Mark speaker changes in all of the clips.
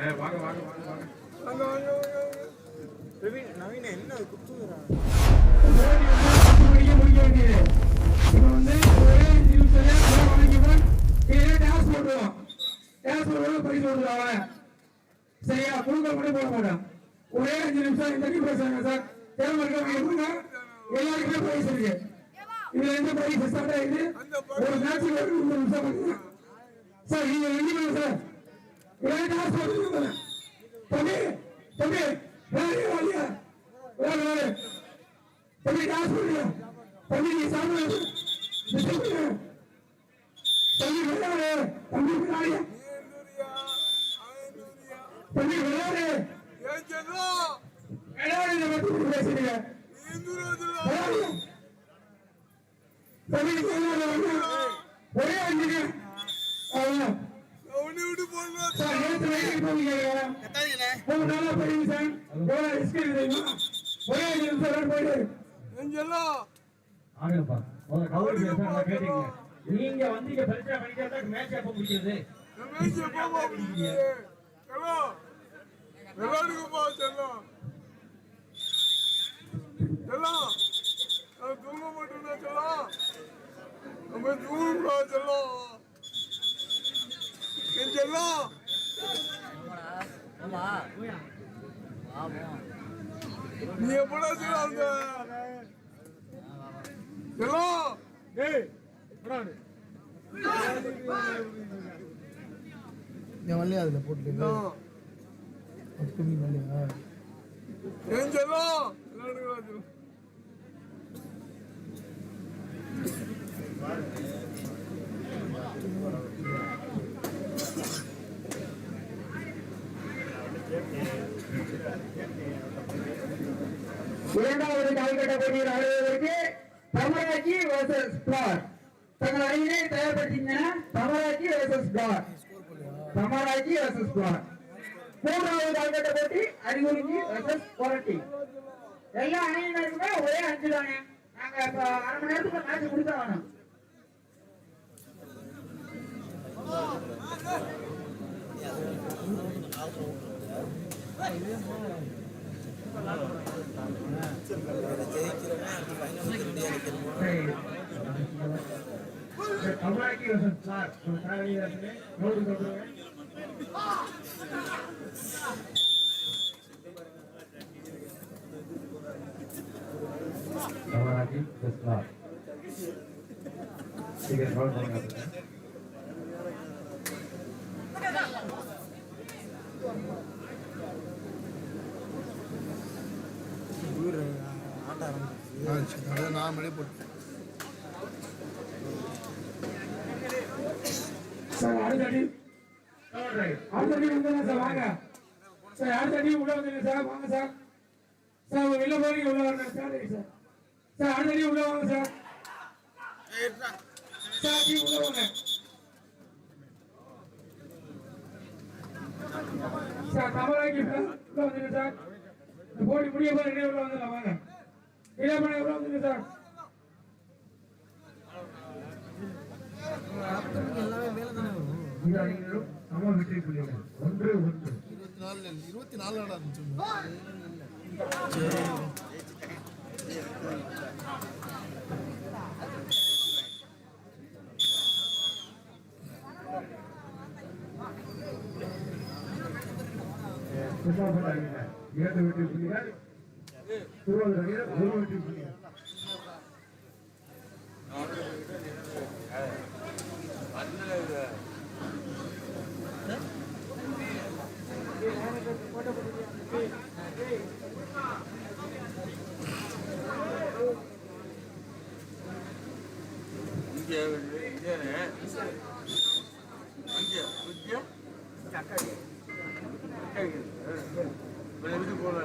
Speaker 1: வாங்க வாங்க வாங்க வாங்க.
Speaker 2: நவீன என்ன
Speaker 1: குத்துறாங்க இப்போ வந்து ஒரே நிமிஷத்துல வாங்கிப்போம் கீழே டேஸ் போட்டுருவோம் டேஸ் போடுவோம் படிக்க விட்டுருவாங்க சரியா? குழுக்கள் மட்டும் போட ஒரே நிமிஷம் இந்த கீ பேசுறாங்க சார். தேர்வு இருக்கவங்க எல்லாருக்குமே பிரைஸ் இருக்கு. இதுல எந்த பிரைஸ் ஸ்டார்ட் ஆயிடுது ஒரு மேட்ச் நிமிஷம் சார் நீங்க ரெண்டு சார். வேண்டாம் சொல்லுங்க தம்பி தம்பி வேலையே வழியா வேலை வேலை. தம்பி காசு தம்பி நீ
Speaker 2: சாப்பிடுங்க
Speaker 1: சார் நேற்று வயலுக்கு போவீங்க மூணு நாளா போயிருங்க சார் போல ரிஸ்க் எடுக்கிறீங்க
Speaker 2: போய் சார்
Speaker 3: போயிடு ஆகலப்பா கவுரி பேசுறாங்க கேட்டீங்க நீங்க வந்து இங்க பிரச்சனை பண்ணிக்கிறதா மேட்ச் எப்ப முடிக்கிறது
Speaker 2: மேட்ச் எப்ப முடிக்கிறது ஹலோ விளையாடுங்க பா செல்லம்
Speaker 4: மல்லியா அதுல
Speaker 2: போட்டுருங்க
Speaker 4: அப்படி மல்லியா
Speaker 2: ஏன் சொல்லும்
Speaker 1: இரண்டாவது கால்கட்ட போட்டியில் ஆடுவதற்கு தமராக்கி வர்சஸ் பிளாட் தங்கள் அணியிலே தயார்படுத்திங்கன்னா தமராக்கி வர்சஸ் பிளாட் தமராக்கி வர்சஸ் பிளாட் மூன்றாவது கால்கட்ட போட்டி அறிகுறிஞ்சி வர்சஸ் குவாலிட்டி எல்லா அணியினருக்குமே ஒரே அஞ்சு தானே. நாங்க இப்ப அரை மணி நேரத்துக்கு மேட்ச் முடிக்க வேணாம்.
Speaker 3: கமலாக்கி வசந்த் சார் ஒரு நோட்டு கொடுத்துருங்க கமலாக்கி சார் சீக்கிரம் பண்ணுங்க
Speaker 4: ஆரம்பிச்சு நான் மணி போட்டு
Speaker 1: சார் அடுத்த அடி அடுத்த அடி வந்துடுங்க சார் வாங்க. சார் அடுத்த அடி உள்ள வந்துடுங்க சார்? வாங்க சார். சார் உங்க வெளில போறீங்க உள்ள வரணும். Sir sir sir. அடுத்த அடி உள்ள வாங்க சார்? சார் அடி உள்ள வாங்க. சார் கமலாக்கி உள்ள வந்துடுங்க சார். இந்த போட்டி முடிய போற உள்ள வந்துடலாம். வாங்க. இளமணி உள்ள வந்துடுங்க சார்.
Speaker 4: எல்லாமே மேலே தானே
Speaker 3: அம்மா வெற்றி புள்ளிகள் ஒன்று ஒன்று.
Speaker 4: இருபத்தி நாலு இருபத்தி நாலு
Speaker 3: புள்ளிகள் இருபது வெற்றி புள்ளிகள்.
Speaker 2: இங்கே இங்கே வித்யா இது போல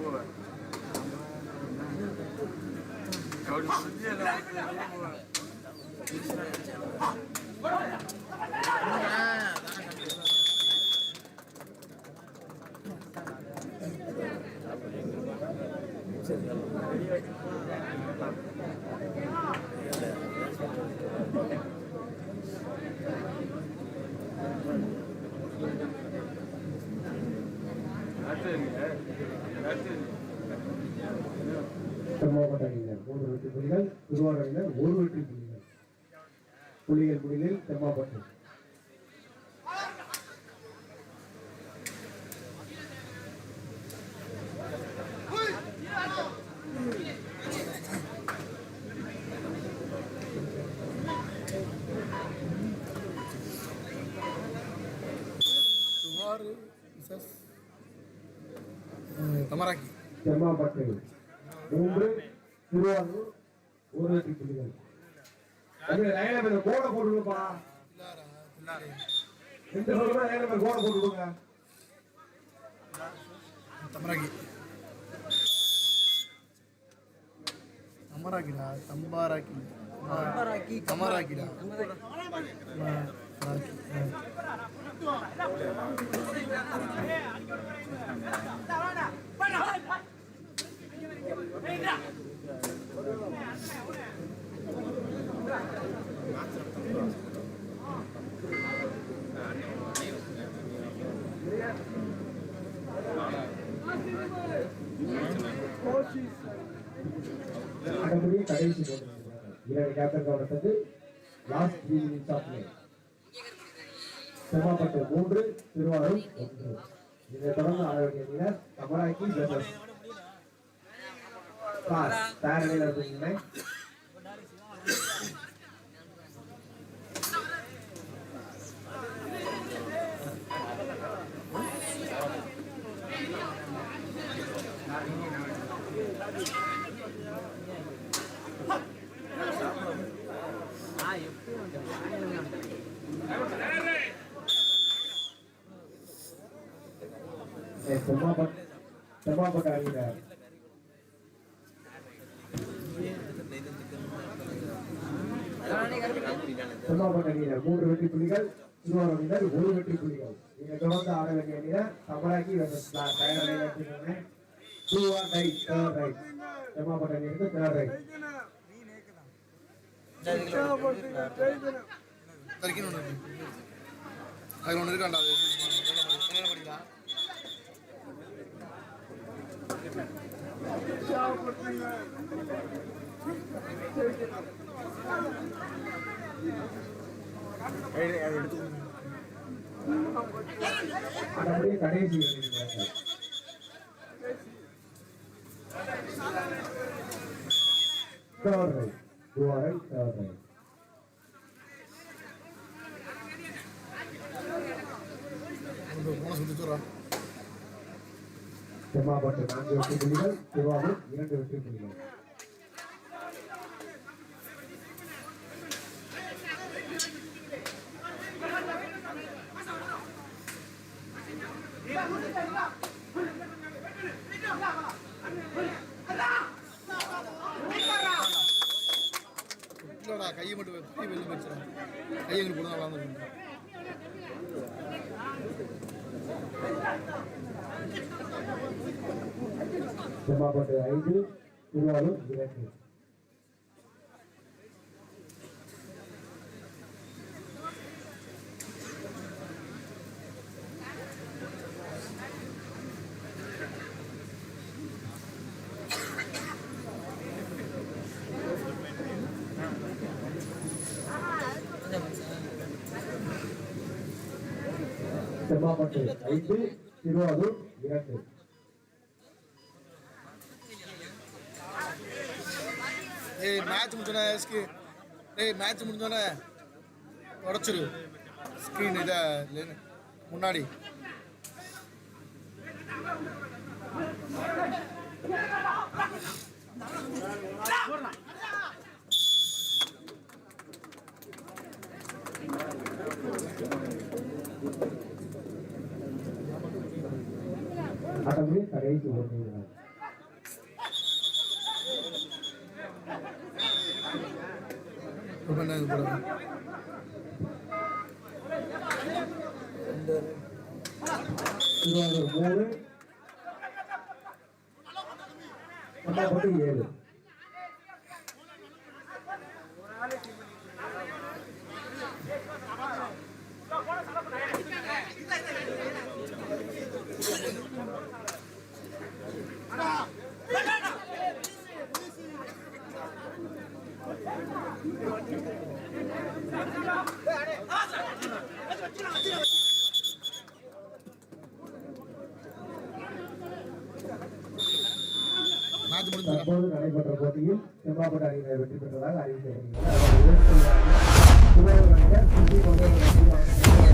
Speaker 2: போல அவருக்கு வித்யா போல
Speaker 3: தெம்மாப்பட்டாணியினர் மூன்று வெற்றி புலிகள் திருவாரூரினர் ஒரு வெற்றி புலிகள்
Speaker 4: புலிகள் குடிலில் தெம்மாப்பட்டு.
Speaker 3: செம்மாப்பட்டு மூன்று திருவாரூர் ஒரு வெற்றி புள்ளிகள் லைன்ல கோடை போட்டு விடுப்பா எந்த சொல்லுங்க லைன்ல கோடை போட்டு விடுங்க
Speaker 4: தமராக்கி தமராக்கிடா தம்பாராக்கி தமராக்கி தமராக்கிடா தமராக்கி
Speaker 3: அடுத்தபடி கடைசி போட்டு கேப்டன் கவனத்துக்கு last three minutes of play மூன்று திருவாரூர் ஒன்று. இதை தொடர்ந்து ஆரோக்கிய வேண்டிய brothers Thamarakki Jebas sir sir அணியில் இருக்கீங்களே செம்மாப்பட்டு செம்மாப்பட்டு அணியினர் செம்மாப்பட்டு அணியினர் மூன்று வெற்றி புள்ளிகள் திருவாரூர் அணியினர் ஒரு வெற்றி புள்ளிகள். இதை தொடர்ந்து ஆட வேண்டிய அணியினர் தமராக்கி வெர்சஸ் தயார் அணியில் do or raid third raid third raid
Speaker 4: ஒன்று இருக்கு இருக்காண்டா படிக்கலாம்
Speaker 3: கடைசி அணியினர் third raid do or raid third நான்கு வெற்றி புள்ளிகள் திருவாரூர் இரண்டு வெற்றி புள்ளிகள்
Speaker 4: இல்லைடா கையை மட்டும் வை- கை வெளில வச்சிடா கை எங்களுக்கு கூட வளர்ந்து இருந்துருக்கு
Speaker 3: செம்மாப்பட்டு ஐந்து திருவாரூர் இரண்டு செம்மாப்பட்டு ஐந்து திருவாரூர் இரண்டு.
Speaker 4: ஏய் மேட்ச் முடிஞ்சோடனே எஸ்கி ஏய் மேட்ச் முடிஞ்சோடனே உடச்சிரு. ஸ்க்ரீன் இதை முன்னாடி.
Speaker 3: ஆட்டமே கடைசி ஒரு
Speaker 4: ரொம்ப
Speaker 3: மூணு ஏழு. தற்போது நடைபெற்ற போட்டியில் செம்பாப்பட்ட அணியினர் வெற்றி பெற்றதாக அறிவிக்கப்படுகிறது